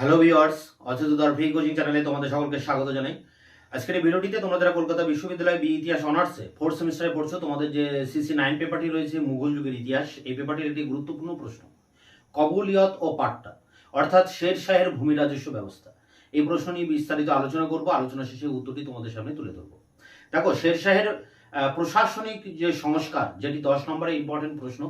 Hello viewers অচেতদার free coaching চ্যানেলে তোমাদের সকলকে স্বাগত জানাই। আজকের এই ভিডিওটিতে তোমরা যারা কলকাতা বিশ্ববিদ্যালয় বি ইতিহাস অনার্সে ফোর্থ সেমিস্টারে পড়ছো, তোমাদের যে সিসি নাইন পেপারটি রয়েছে, মুঘল যুগের ইতিহাস, এই পেপারটির একটি গুরুত্বপূর্ণ প্রশ্ন। কবুলিয়ত ও পাট্টা অর্থাৎ শের শাহের ভূমি রাজস্ব ব্যবস্থা। এই প্রশ্ন নিয়ে বিস্তারিত আলোচনা করব, আলোচনা শেষে উত্তরটি তোমাদের সামনে তুলে ধরবো। দেখো শের শাহের প্রশাসনিক যে সংস্কার, যেটি দশ নম্বরে ইম্পর্টেন্ট প্রশ্ন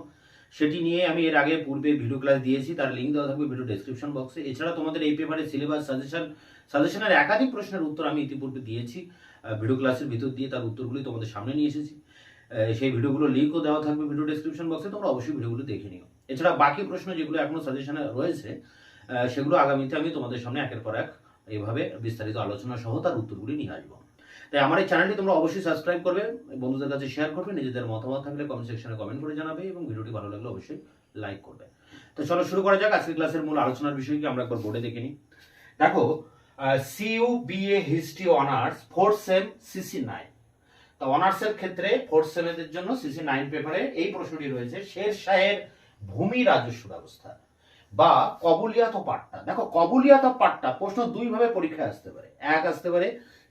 সেটি নিয়ে আমি এর আগে পূর্বে ভিডিও ক্লাস দিয়েছি, তার লিঙ্ক দেওয়া থাকবে ভিডিও ডেসক্রিপশন বক্সে এছাড়া তোমাদের এই পেপারে সিলেবাস সাজেশন সাজেশনের একাধিক প্রশ্নের উত্তর আমি ইতিপূর্বে দিয়েছি ভিডিও ক্লাসের ভিতর দিয়ে তার উত্তরগুলি তোমাদের সামনে নিয়ে এসেছি। সেই ভিডিওগুলো লিঙ্কও দেওয়া থাকবে ভিডিও ডেসক্রিপশন বক্সে তোমরা অবশ্যই ভিডিওগুলো দেখে নিও। এছাড়া বাকি প্রশ্ন যেগুলো এখনও সাজেশনে রয়েছে সেগুলো আগামীতে আমি তোমাদের সামনে একের পর এক এইভাবে বিস্তারিত আলোচনা সহ তার উত্তরগুলি নিয়ে আসব। তাই আমার এই চ্যানেলটি তোমরা অবশ্যই সাবস্ক্রাইব করবে, বন্ধুদের কাছে শেয়ার করবে, নিজেদের মতামত থাকলে কমেন্ট সেকশনে কমেন্ট করে জানাবে এবং ভিডিওটি ভালো লাগলে অবশ্যই লাইক করবে। তো চলো শুরু করা যাক, আজকের ক্লাসের মূল আলোচনার বিষয় কি আমরা একবার বোর্ডে দেখে নিই। দেখো CU BA history honours fourth sem CC nine তো অনার্সের ক্ষেত্রে ফোর্থ সেমেদের জন্য সিসি নাইন পেপারে এই প্রশ্নটি রয়েছে, শের শাহের ভূমি রাজস্ব ব্যবস্থা বা কবুলিয়াত পাট্টা। দেখো, কবুলিয়াত পাট্টা প্রশ্ন দুই ভাবে পরীক্ষায় আসতে পারে। এক আসতে পারে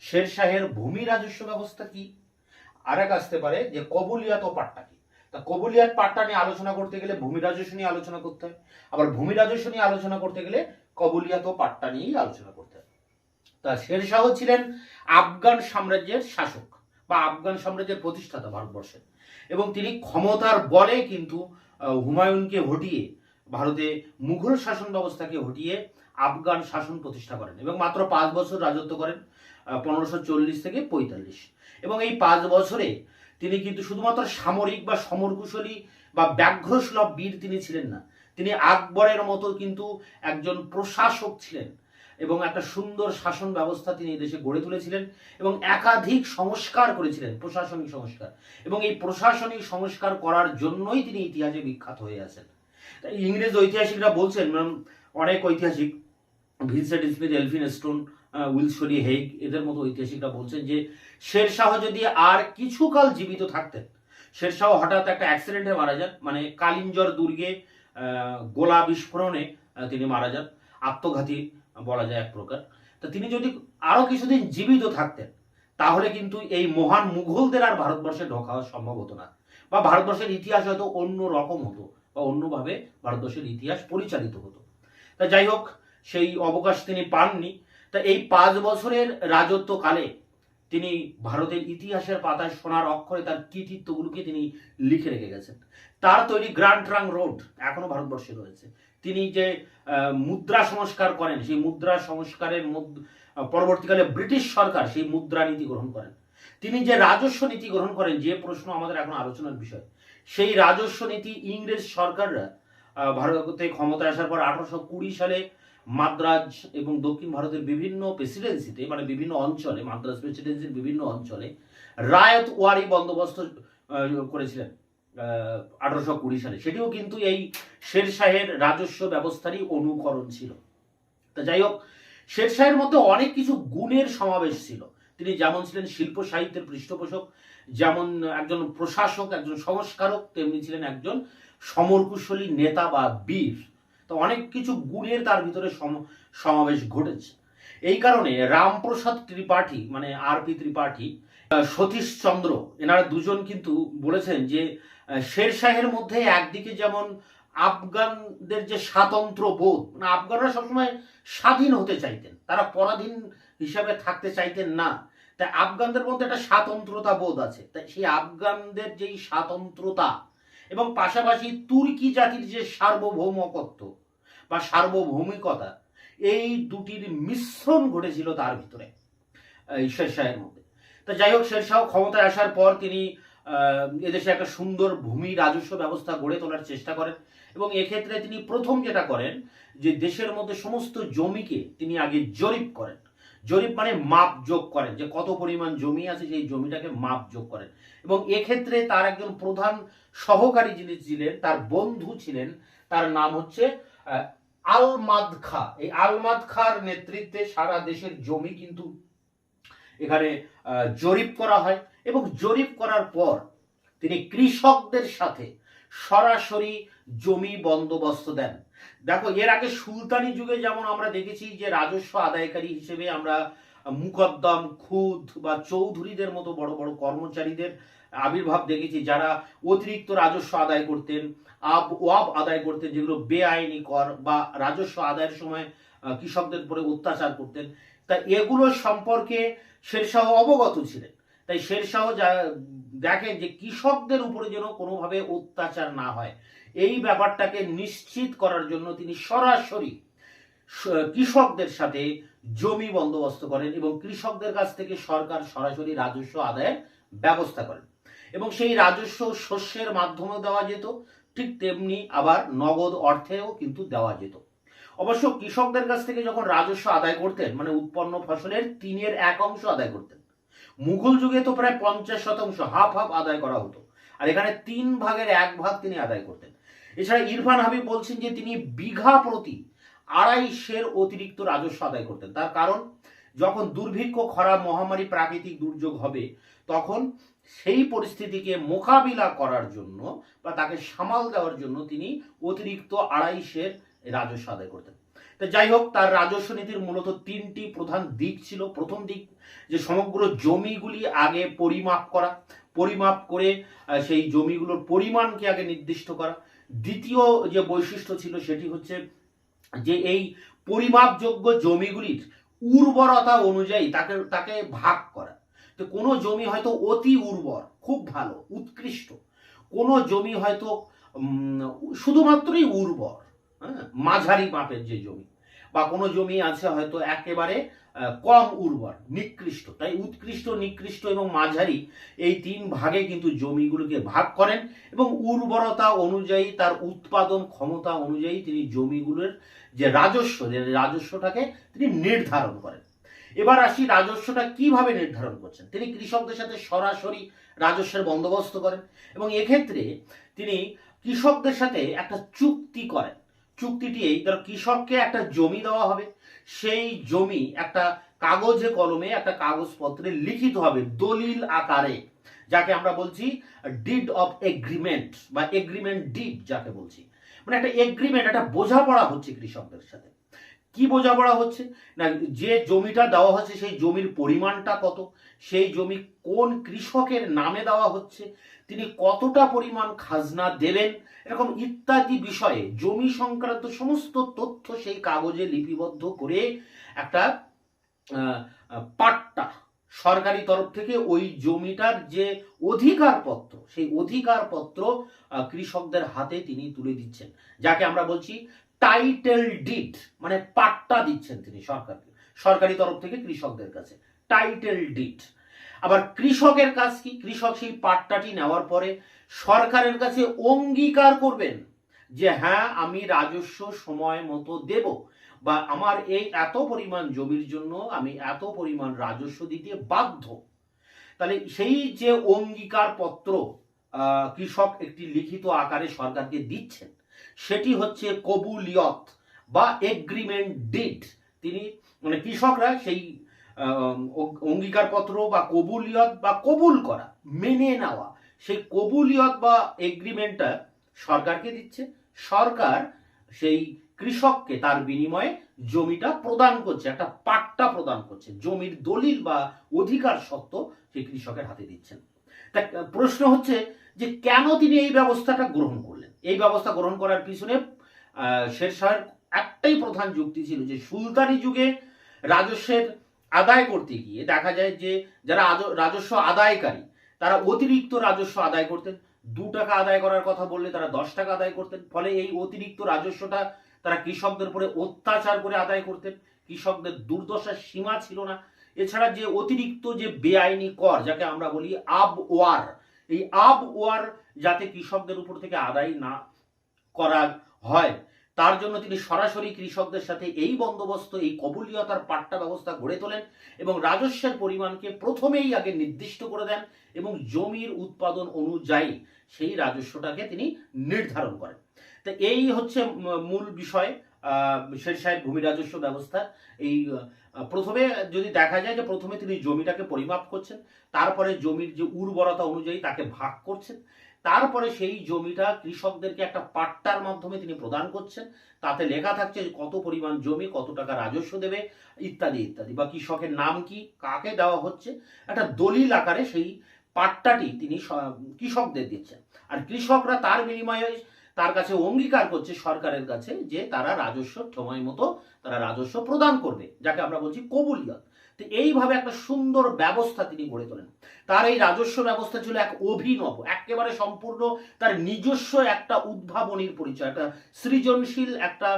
শের শাহের ভূমি রাজস্ব ব্যবস্থা কি? আর এক আসতে পারে যে কবুলিয়াত ও পাট্টা কি? তা কবুলিয়াত পাট্টা নিয়ে আলোচনা করতে গেলে ভূমি রাজস্ব নিয়ে আলোচনা করতে হয়। আবার ভূমি রাজস্ব নিয়ে আলোচনা করতে গেলে কবুলিয়াত ও পাট্টা নিয়েই আলোচনা করতে হয়। তা শের শাহ ছিলেন আফগান সাম্রাজ্যের শাসক বা আফগান সাম্রাজ্যের প্রতিষ্ঠাতা ভারতবর্ষের। এবং তিনি ক্ষমতার বলে কিন্তু হুমায়ুনকে হটিয়ে, ভারতে মুঘল শাসন ব্যবস্থাকে হটিয়ে আফগান শাসন প্রতিষ্ঠা করেন এবং মাত্র পাঁচ বছর রাজত্ব করেন। পনেরোশো থেকে পঁয়তাল্লিশ। এবং এই পাঁচ বছরে তিনি কিন্তু শুধুমাত্র সামরিক বা সমরকুশলী বা ব্যাঘ্রসুলভ বীর তিনি ছিলেন না। তিনি আকবরের মতো কিন্তু একজন প্রশাসক ছিলেন এবং একটা সুন্দর শাসন ব্যবস্থা তিনি দেশে গড়ে তুলেছিলেন এবং একাধিক সংস্কার করেছিলেন, প্রশাসনিক সংস্কার। এবং এই প্রশাসনিক সংস্কার করার জন্যই তিনি ইতিহাসে বিখ্যাত হয়ে আছেন। ইংরেজ ঐতিহাসিকরা বলছেন অনেক ঐতিহাসিক, ভিনসেন্ট স্মিথ, এলফিন স্টোন উইলসরি হেগ এদের মতো ঐতিহাসিকরা বলছেন যে শেরশাহ যদি আর কিছুকাল জীবিত থাকতেন, শেরশাহ হঠাৎ একটা অ্যাক্সিডেন্টে মারা যান মানে কালিঞ্জর দুর্গে গোলা বিস্ফোরণে তিনি মারা যান। আত্মঘাতী বলা যায় এক প্রকার। তা তিনি যদি আরও কিছুদিন জীবিত থাকতেন, তাহলে কিন্তু এই মহান মুঘলদের আর ভারতবর্ষে ঢোকা সম্ভব হতো না। বা ভারতবর্ষের ইতিহাস হয়তো অন্য রকম হতো, বা অন্যভাবে ভারতবর্ষের ইতিহাস পরিচালিত হতো। তা যাই হোক, সেই অবকাশ তিনি পাননি। তা এই পাঁচ বছরের রাজত্বকালে তিনি ভারতের ইতিহাসের পাতায় সোনার অক্ষরে তার কৃতিত্বগুলোকে তিনি লিখে রেখে গেছেন। তার তৈরি গ্র্যান্ড ট্রাং রোড এখনও ভারতবর্ষে রয়েছে। তিনি যে মুদ্রা সংস্কার করেন, সেই মুদ্রা সংস্কারের পরবর্তীকালে ব্রিটিশ সরকার সেই মুদ্রা নীতি গ্রহণ করেন। তিনি যে রাজস্ব নীতি গ্রহণ করেন, যে প্রশ্ন আমাদের এখন আলোচনার বিষয়, সেই রাজস্ব নীতি ইংরেজ সরকাররা ভারতে ক্ষমতায় আসার পর আঠারোশো কুড়ি সালে মাদ্রাজ এবং দক্ষিণ ভারতের বিভিন্ন প্রেসিডেন্সিতে মানে বিভিন্ন অঞ্চলে, মাদ্রাজ প্রেসিডেন্সির বিভিন্ন অঞ্চলে রায়ত ওয়ারি বন্দোবস্ত করেছিলেন আঠারোশো কুড়ি সালে। সেটিও কিন্তু এই শের শাহের রাজস্ব ব্যবস্থারই অনুকরণ ছিল। তা যাই হোক শের শাহের মধ্যে অনেক কিছু গুণের সমাবেশ ছিল। তিনি যেমন ছিলেন শিল্প সাহিত্যের পৃষ্ঠপোষক, যেমন একজন প্রশাসক, একজন সংস্কারক, তেমনি ছিলেন একজন সমরকুশলী নেতা বা বীর। তো অনেক কিছু গুণের তার ভিতরে সম- সমাবেশ ঘটেছে। এই কারণে রামপ্রসাদ ত্রিপাঠী মানে আর পি ত্রিপাঠী আহ, সতীশ চন্দ্র এনারা দুজন কিন্তু বলেছেন যে শের শাহের মধ্যে একদিকে যেমন আফগানদের যে স্বাতন্ত্র বোধ মানে আফগানরা সবসময় স্বাধীন হতে চাইতেন তারা পরাধীন হিসাবে থাকতে চাইতেন না তাই আফগানদের মধ্যে একটা স্বাতন্ত্রতা বোধ আছে তাই সেই আফগানদের যেই স্বাতন্ত্রতা এবং পাশাপাশি তুর্কি জাতির যে সার্বভৌমকত্ব বা সার্বভৌমিকতা, এই দুটির মিশ্রণ ঘটেছিল তার ভিতরে শেরশাহের মধ্যে। তা যাই হোক শেরশাহ ক্ষমতায় আসার পর তিনি এদেশে একটা সুন্দর ভূমি রাজস্ব ব্যবস্থা গড়ে তোলার চেষ্টা করেন এবং এক্ষেত্রে তিনি প্রথম যেটা করেন, যে দেশের মধ্যে সমস্ত জমিকে তিনি আগে জরিপ করেন। জরিপ মানে মাপ যোগ করেন, যে কত পরিমাণ জমি আছে সেই জমিটাকে মাপ যোগ করেন। এবং এক্ষেত্রে তার একজন প্রধান সহকারী যিনি ছিলেন, তার বন্ধু ছিলেন, তার নাম হচ্ছে আহ, আলমাদ খা এই আলমাদ খার নেতৃত্বে সারা দেশের জমি কিন্তু এখানে জরিপ করা হয় এবং জরিপ করার পর তিনি কৃষকদের সাথে সরাসরি জমি বন্দোবস্ত দেন। দেখো এর আগে সুলতানি যুগে যেমন আমরা দেখেছি যে রাজস্ব আদায়কারী হিসেবে আমরা মুকদ্দম খুদ বা চৌধুরীদের মতো বড় বড় কর্মচারীদের আবির্ভাব দেখেছি যারা অতিরিক্ত রাজস্ব আদায় করতেন, আব ওয়াব আদায় করতেন, যেগুলো বেআইনি কর বা রাজস্ব আদায়ের সময় কৃষকদের উপরে অত্যাচার করতেন। তা এগুলো সম্পর্কে শেরশাহ অবগত ছিলেন। তাই শেরশাহ যা, দেখেন যে কৃষকদের উপরে যেন কোনোভাবে অত্যাচার না হয়, এই ব্যাপারটাকে নিশ্চিত করার জন্য তিনি সরাসরি কৃষকদের সাথে জমি বন্দোবস্ত করেন এবং কৃষকদের কাছ থেকে সরকার সরাসরি রাজস্ব আদায়ের ব্যবস্থা করেন। এবং সেই রাজস্ব শস্যের মাধ্যমে দেওয়া যেত, ঠিক তেমনি আবার নগদ অর্থেও কিন্তু দেওয়া যেত। অবশ্য কৃষকদের কাছ থেকে যখন রাজস্ব আদায় করতেন মানে উৎপন্ন ফসলের তিনের এক অংশ আদায় করতেন, মুঘল যুগে তো প্রায় পঞ্চাশ শতাংশ, হাফ হাফ আদায় করা হতো, আর এখানে তিন ভাগের এক ভাগ তিনি আদায় করতেন। এছাড়া ইরফান হাবিব বলছেন যে তিনি বিঘা প্রতি আড়াই সের অতিরিক্ত রাজস্ব আদায় করতেন। তার কারণ, যখন দুর্ভিক্ষ, খরা, মহামারী প্রাকৃতিক দুর্যোগ হবে, তখন সেই পরিস্থিতিকে মোকাবিলা করার জন্য বা তাকে সামাল দেওয়ার জন্য তিনি অতিরিক্ত আড়াইশের রাজস্ব আদায় করতেন। তো যাই হোক, তার রাজস্ব নীতির মূলত তিনটি প্রধান দিক ছিল। প্রথম দিক, যে সমগ্র জমিগুলি আগে পরিমাপ করা, পরিমাপ করে সেই জমিগুলোর পরিমাণকে আগে নির্দিষ্ট করা। দ্বিতীয় যে বৈশিষ্ট্য ছিল সেটি হচ্ছে যে এই পরিমাপযোগ্য জমিগুলির উর্বরতা অনুযায়ী তাকে তাকে ভাগ করা। তো কোনো জমি হয়তো অতি উর্বর, খুব ভালো, উৎকৃষ্ট। কোনো জমি হয়তো শুধুমাত্রই উর্বর হ্যাঁ মাঝারি মাপের যে জমি। বা কোনো জমি আছে হয়তো একেবারে কম উর্বর, নিকৃষ্ট। তাই উৎকৃষ্ট, নিকৃষ্ট এবং মাঝারি এই তিন ভাগে কিন্তু জমিগুলোকে ভাগ করেন এবং উর্বরতা অনুযায়ী, তার উৎপাদন ক্ষমতা অনুযায়ী তিনি জমিগুলোর যে রাজস্ব, যে রাজস্বটাকে তিনি নির্ধারণ করেন। এবার আসি রাজস্বটা কীভাবে নির্ধারণ করছেন? তিনি কৃষকদের সাথে সরাসরি রাজস্বের বন্দোবস্ত করেন এবং এক্ষেত্রে তিনি কৃষকদের সাথে একটা চুক্তি করেন। চুক্তিটি এই, ধর কৃষককে একটা জমি দেওয়া হবে, সেই জমি একটা কাগজে কলমে, একটা কাগজপত্রে লিখিত হবে দলিল আকারে, যাকে আমরা বলছি ডিড অফ এগ্রিমেন্ট বা এগ্রিমেন্ট ডিড যাকে বলছি। মানে একটা এগ্রিমেন্ট, একটা বোঝাপড়া হচ্ছে কৃষকদের সাথে। কি বোঝাপড়া হচ্ছে? না, যে জমিটা দেওয়া হচ্ছে সেই জমির পরিমাণটা কত? সেই জমি কোন কৃষকের নামে দেওয়া হচ্ছে? তিনি কতটা পরিমাণ খাজনা দেবেন? এরকম ইত্যাদি বিষয়ে জমি সংক্রান্ত সমস্ত তথ্য সেই কাগজে লিপিবদ্ধ করে একটা পাট্টা সরকারি তরফ থেকে ওই জমিটার যে অধিকারপত্র, সেই অধিকারপত্র কৃষকদের হাতে তিনি তুলে দিচ্ছেন। যাকে আমরা বলছি টাইটেল ডিট মানে পাট্টা দিচ্ছেন তিনি সরকারকে, সরকারি তরফ থেকে কৃষকদের কাছে টাইটেল ডিট আবার কৃষকের কাজ কি? কৃষক সেই পাট্টাটি নেওয়ার পরে সরকারের কাছে অঙ্গীকার করবেন যে হ্যাঁ আমি রাজস্ব সময় মতো দেব বা আমার এই এত পরিমাণ জমির জন্য আমি এত পরিমাণ রাজস্ব দিতে বাধ্য। তাহলে সেই যে অঙ্গীকার পত্র কৃষক একটি লিখিত আকারে সরকারকে দিচ্ছেন সেটি হচ্ছে কবুলিয়ত বা এগ্রিমেন্ট ডিড তিনি মানে কৃষকরা সেই অঙ্গীকারপত্র বা কবুলিয়ত বা কবুল করা, মেনে নেওয়া, সেই কবুলিয়ত বা এগ্রিমেন্টটা সরকারকে দিচ্ছে। সরকার সেই কৃষককে তার বিনিময়ে জমিটা প্রদান করছে, একটা পাট্টা প্রদান করছে, জমির দলিল বা অধিকার সত্ত্ব সেই কৃষকের হাতে দিচ্ছেন। তা, প্রশ্ন হচ্ছে যে কেন তিনি এই ব্যবস্থাটা গ্রহণ করলেন? এই ব্যবস্থা গ্রহণ করার পিছনে আহ, শেরশাহের একটাই প্রধান যুক্তি ছিল যে সুলতানি যুগে রাজস্বের আদায় করতে গিয়ে দেখা যায় যে যারা রাজস্ব আদায়কারী তারা অতিরিক্ত রাজস্ব আদায় করতেন। দু টাকা আদায় করার কথা বললে তারা দশ টাকা আদায় করতেন। ফলে এই অতিরিক্ত রাজস্বটা তারা কৃষকদের উপরে অত্যাচার করে আদায় করতেন। কৃষকদের দুর্দশার সীমা ছিল না। এছাড়া যে অতিরিক্ত যে বেআইনি কর যাকে আমরা বলি আব ওয়ার এই আব ওয়ার যাতে কৃষকদের উপর থেকে আদায় না করা হয়, তার জন্য তিনি সরাসরি কৃষকদের সাথে এই বন্দোবস্ত, এই কবুলিয়তার পাট্টা ব্যবস্থা গড়ে তোলেন এবং রাজস্বের পরিমাণকে প্রথমেই আগে নির্দিষ্ট করে দেন এবং জমির উৎপাদন অনুযায়ী সেই রাজস্বটাকে তিনি নির্ধারণ করেন। তো এই হচ্ছে মূল বিষয়। শের সাহেব ভূমি রাজস্ব ব্যবস্থা, এই প্রথমে যদি দেখা যায় যে প্রথমে তিনি জমিটাকে পরিমাপ করছেন, তারপরে জমির যে উর্বরতা অনুযায়ী তাকে ভাগ করছেন, তারপরে সেই জমিটা কৃষকদেরকে একটা পাট্টার মাধ্যমে তিনি প্রদান করছেন, তাতে লেখা থাকছে কত পরিমাণ জমি, কত টাকা রাজস্ব দেবে, ইত্যাদি ইত্যাদি। বা কৃষকের নাম কি, কাকে দেওয়া হচ্ছে, একটা দলিল আকারে সেই পাট্টাটি তিনি কৃষকদের দিচ্ছেন। আর কৃষকরা তার বিনিময়ে তার কাছে অঙ্গীকার করছে সরকারের কাছে যে তারা রাজস্ব সময় মতো তারা রাজস্ব প্রদান করবে, যাকে আমরা বলছি কবুলিয়ত। তো এইভাবে একটা সুন্দর ব্যবস্থা তিনি গড়ে তোলেন। তার এই রাজস্ব ব্যবস্থা ছিল এক অভিনব, একেবারে সম্পূর্ণ তার নিজস্ব একটা উদ্ভাবনীর পরিচয়, একটা সৃজনশীল, একটা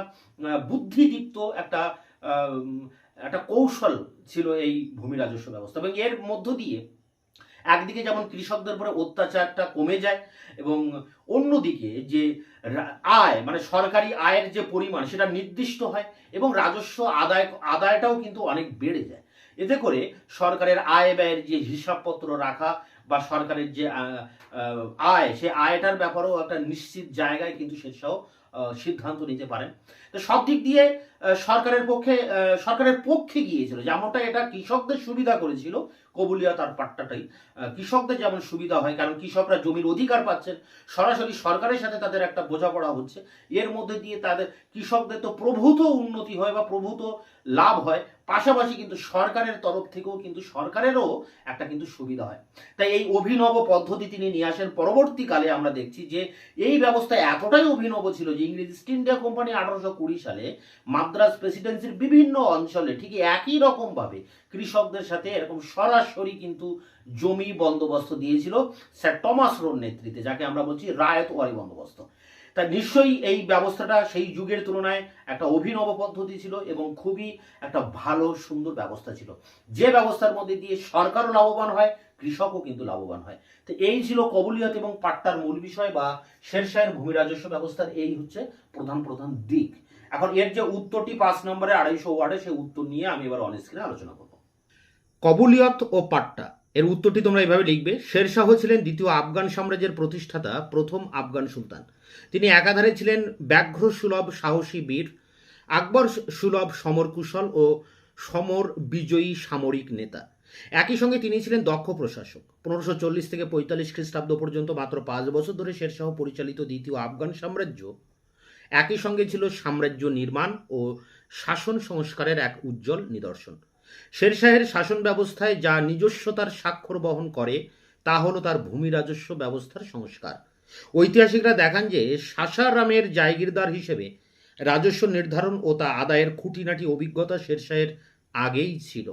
বুদ্ধিদীপ্ত, একটা একটা কৌশল ছিল এই ভূমি রাজস্ব ব্যবস্থা। এবং এর মধ্য দিয়ে একদিকে যেমন কৃষকদের উপরে অত্যাচারটা কমে যায় এবং অন্যদিকে যে আয় মানে সরকারি আয়ের যে পরিমাণ সেটা নির্দিষ্ট হয় এবং রাজস্ব আদায়, আদায়টাও কিন্তু অনেক বেড়ে যায়। এতে করে সরকারের আয় ব্যয়ের যে হিসাবপত্র রাখা বা সরকারের যে আয়, সে আয়টার ব্যাপারেও একটা নিশ্চিত জায়গায় কিন্তু সেসব সিদ্ধান্ত নিতে পারেন। তো সব দিক দিয়ে সরকারের পক্ষে সরকারের পক্ষে গিয়েছিল। যেমনটা এটা কৃষকদের সুবিধা করেছিল কবুলিয়া তার পাট্টাটাই। কৃষকদের যেমন সুবিধা হয়, কারণ কৃষকরা জমির অধিকার পাচ্ছেন, সরাসরি সরকারের সাথে তাদের একটা বোঝাপড়া হচ্ছে। এর মধ্যে দিয়ে তাদের কৃষকদের তো প্রভূত উন্নতি হয় বা প্রভূত লাভ হয়। পাশাপাশি কিন্তু সরকারের তরফ থেকেও কিন্তু সরকারেরও একটা কিন্তু সুবিধা হয়। তাই এই অভিনব পদ্ধতি তিনি নিয়ে আসেন। পরবর্তীকালে আমরা দেখছি যে এই ব্যবস্থা এতটাই অভিনব ছিল যে ইংরেজ ইস্ট ইন্ডিয়া কোম্পানি আঠারোশো কুড়ি সালে মাদ্রাজ প্রেসিডেন্সির বিভিন্ন অঞ্চলে ঠিক একই রকমভাবে কৃষকদের সাথে এরকম সরাসরি কিন্তু জমি বন্দোবস্ত দিয়েছিল স্যার টমাস রোড নেতৃত্বে, যাকে আমরা বলছি রায়ত ওয়ারি বন্দোবস্ত। তা নিশ্চয়ই এই ব্যবস্থাটা সেই যুগের তুলনায় একটা অভিনব পদ্ধতি ছিল এবং খুবই একটা ভালো, সুন্দর ব্যবস্থা ছিল। যে ব্যবস্থার মধ্যে দিয়ে সরকারও লাভবান হয়, কৃষকও কিন্তু লাভবান হয়। তো এই ছিল কবুলিয়ত এবং পাট্টার মূল বিষয় বা শেরশাহের ভূমি রাজস্ব ব্যবস্থার এই হচ্ছে প্রধান প্রধান দিক। এখন এর যে উত্তরটি পাঁচ নম্বরে আড়াইশো ওয়ার্ডে সেই উত্তর নিয়ে আমি এবার অনেক স্ক্রিনে আলোচনা করব। কবুলিয়ত ও পাট্টা। এর উত্তরটি তোমরা এভাবে লিখবে, শেরশাহ ছিলেন দ্বিতীয় আফগান সাম্রাজ্যের প্রতিষ্ঠাতা, প্রথম আফগান সুলতান। তিনি একাধারে ছিলেন ব্যাঘ্র সুলভ সাহসী বীর, আকবর সুলভ সমরকুশল ও সমর বিজয়ী সামরিক নেতা। একই সঙ্গে তিনি ছিলেন দক্ষ প্রশাসক। পনেরোশো চল্লিশ থেকে পঁয়তাল্লিশ খ্রিস্টাব্দ পর্যন্ত মাত্র পাঁচ বছর ধরে শেরশাহ পরিচালিত দ্বিতীয় আফগান সাম্রাজ্য। একই সঙ্গে ছিল সাম্রাজ্য নির্মাণ ও শাসন সংস্কারের এক উজ্জ্বল নিদর্শন। শেরশাহের শাসন ব্যবস্থায় যা নিজস্বতার স্বাক্ষর বহন করে, তা হলো তার ভূমি রাজস্ব ব্যবস্থার সংস্কার। ঐতিহাসিকরা দেখান যে সাসারামের জায়গিরদার হিসেবে রাজস্ব নির্ধারণ ও তা আদায়ের খুঁটিনাটি অভিজ্ঞতা শেরশাহের আগেই ছিল।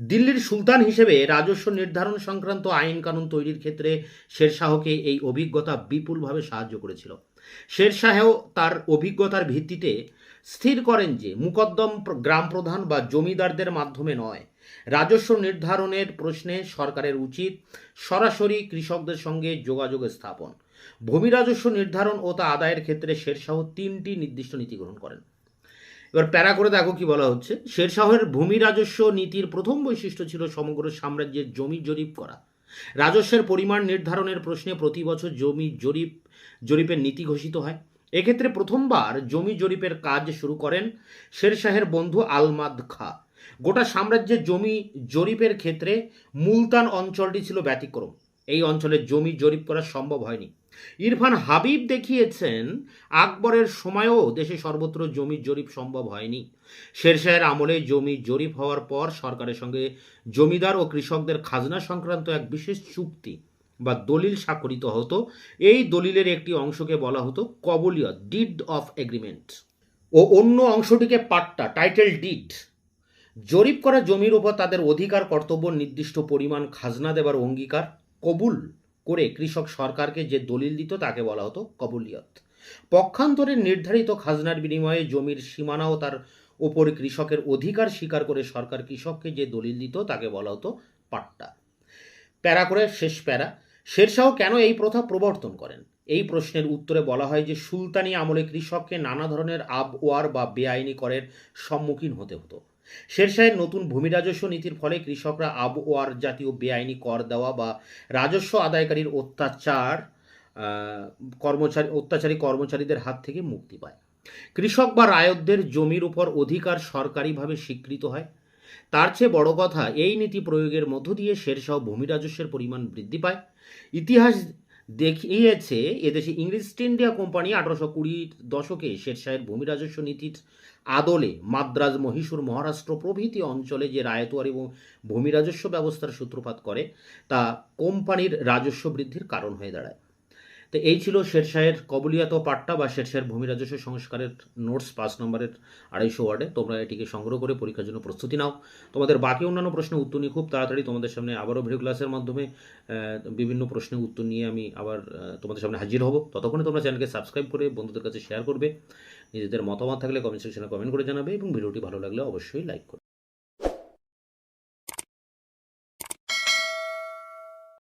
দিল্লির সুলতান হিসেবে রাজস্ব নির্ধারণ সংক্রান্ত আইন কানুন তৈরির ক্ষেত্রে শেরশাহকে এই অভিজ্ঞতা বিপুলভাবে সাহায্য করেছিল। শেরশাহেও তার অভিজ্ঞতার ভিত্তিতে স্থির করেন যে মুকদ্দম গ্রাম প্রধান বা জমিদারদের মাধ্যমে নয়। রাজস্ব নির্ধারণের প্রশ্নে সরকারের উচিত সরাসরি কৃষকদের সঙ্গে যোগাযোগ স্থাপন। ভূমি রাজস্ব নির্ধারণ ও তা আদায়ের ক্ষেত্রে শেরশাহ তিনটি নির্দিষ্ট নীতি গ্রহণ করেন। এবার প্যারা করে দেখো কি বলা হচ্ছে। শেরশাহের ভূমি রাজস্ব নীতির প্রথম বৈশিষ্ট্য ছিল সমগ্র সাম্রাজ্যের জমি জরিপ করা। রাজস্বের পরিমাণ নির্ধারণের প্রশ্নে প্রতি বছর জমি জরিপ, জরিপের নীতি ঘোষিত হয়। এক্ষেত্রে প্রথমবার জমি জরিপের কাজ শুরু করেন শেরশাহের বন্ধু আলমাদ খা। গোটা সাম্রাজ্যের জমি জরিপের ক্ষেত্রে মুলতান অঞ্চলটি ছিল ব্যতিক্রম। এই অঞ্চলে জমি জরিপ করা সম্ভব হয়নি। ইরফান হাবিব দেখিয়েছেন, আকবরের সময়ও দেশে সর্বত্র জমি জরিপ সম্ভব হয়নি। শেরশাহের আমলে জমি জরিপ হওয়ার পর সরকারের সঙ্গে জমিদার ও কৃষকদের খাজনা সংক্রান্ত এক বিশেষ চুক্তি বা দলিল স্বাক্ষরিত হতো, এই দলিলের একটি অংশকে বলা হতো কবলিয়ত, ডিড অফ এগ্রিমেন্ট। ও অন্য অংশটিকে পাট্টা, টাইটেল ডিড। জরিপ করা জমির উপর তাদের অধিকার, কর্তব্য, নির্দিষ্ট পরিমাণ খাজনা দেবার অঙ্গীকার কবুল করে কৃষক সরকারকে যে দলিল দিত তাকে বলা হতো কবুলিয়ত। পক্ষান্তরে নির্ধারিত খাজনার বিনিময়ে জমির সীমানা ও তার ওপর কৃষকের অধিকার স্বীকার করে সরকার কৃষককে যে দলিল দিত তাকে বলা হতো পাট্টা। প্যারা করে শেষ প্যারা। শেরশাহ কেন এই প্রথা প্রবর্তন করেন? এই প্রশ্নের উত্তরে বলা হয় যে, সুলতানি আমলে কৃষককে নানা ধরনের আব ওয়ার বা বেআইনি করের সম্মুখীন হতে হতো। শেরশাহের নতুন ভূমি রাজস্ব নীতির ফলে কৃষকরা আব ওয়ার জাতীয় বেআইনি কর দেওয়া বা রাজস্ব আদায়কারীর অত্যাচার কর্মচারী, অত্যাচারী কর্মচারীদের হাত থেকে মুক্তি পায়। কৃষক বা রায়তদের জমির উপর অধিকার সরকারিভাবে স্বীকৃত হয়। তার চেয়ে বড় কথা, এই নীতি প্রয়োগের মধ্য দিয়ে শেরশাহ ভূমি রাজস্বের পরিমাণ বৃদ্ধি পায়। ইতিহাস দেখিয়েছে, এদেশে ইংলিশ ইস্ট ইন্ডিয়া কোম্পানি আঠারোশো কুড়ির দশকে শেরশাহের ভূমি রাজস্ব নীতির আদলে মাদ্রাজ, মহীশূর, মহারাষ্ট্র প্রভৃতি অঞ্চলে যে রায়তোয়ারি এবং ভূমি রাজস্ব ব্যবস্থার সূত্রপাত করে, তা কোম্পানির রাজস্ব বৃদ্ধির কারণ হয়ে দাঁড়ায়। তো এই ছিল শেরশাহের কবলিয়াত পাট্টা বা শেরশাহের ভূমি রাজস্ব সংস্কারের নোটস পাঁচ নম্বরের আড়াইশো ওয়ার্ডে তোমরা এটিকে সংগ্রহ করে পরীক্ষার জন্য প্রস্তুতি নাও। তোমাদের বাকি অন্যান্য প্রশ্নের উত্তর নিয়ে খুব তাড়াতাড়ি তোমাদের সামনে আবারও ভিডিও ক্লাসের মাধ্যমে বিভিন্ন প্রশ্নের উত্তর নিয়ে আমি আবার তোমাদের সামনে হাজির হব। ততক্ষণে তোমরা চ্যানেলকে সাবস্ক্রাইব করে বন্ধুদের কাছে শেয়ার করবে। নিজেদের মতামত থাকলে কমেন্ট সেকশনে কমেন্ট করে জানাবে এবং ভিডিওটি ভালো লাগলে অবশ্যই লাইক করবে।